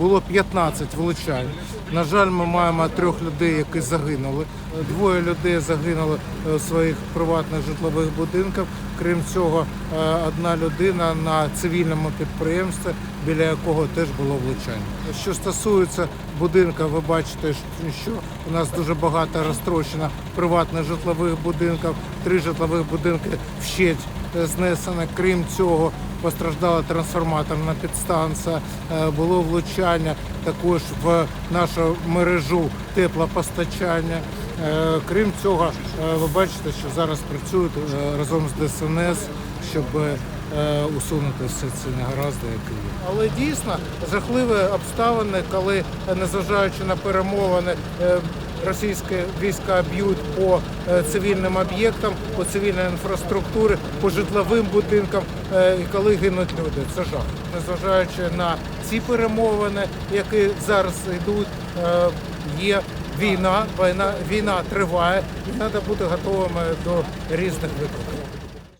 було 15 влучань. На жаль, ми маємо трьох людей, які загинули. Двоє людей загинули е, в своїх приватних житлових будинках. Крім цього, е, одна людина на цивільному підприємстві, біля якого теж було влучання. Що стосується будинка, ви бачите, що у нас дуже багато розтрощено приватних житлових будинків. Три житлових будинки вщеть знесено. Крім цього, постраждала трансформаторна підстанція, е, було влучання також в нашу мережу теплопостачання. Е, Крім цього, е, ви бачите, що зараз працюють разом з ДСНС, щоб усунути всі ці негаразди, які є. Але дійсно жахливі обставини, коли, незважаючи на перемовини, російські війська б'ють по е, цивільним об'єктам, по цивільній інфраструктурі, по житловим будинкам, е, і коли гинуть люди. Це жах. Незважаючи на ці перемовини, які зараз йдуть, е, є війна, війна, війна триває, і треба бути готовими до різних викликів.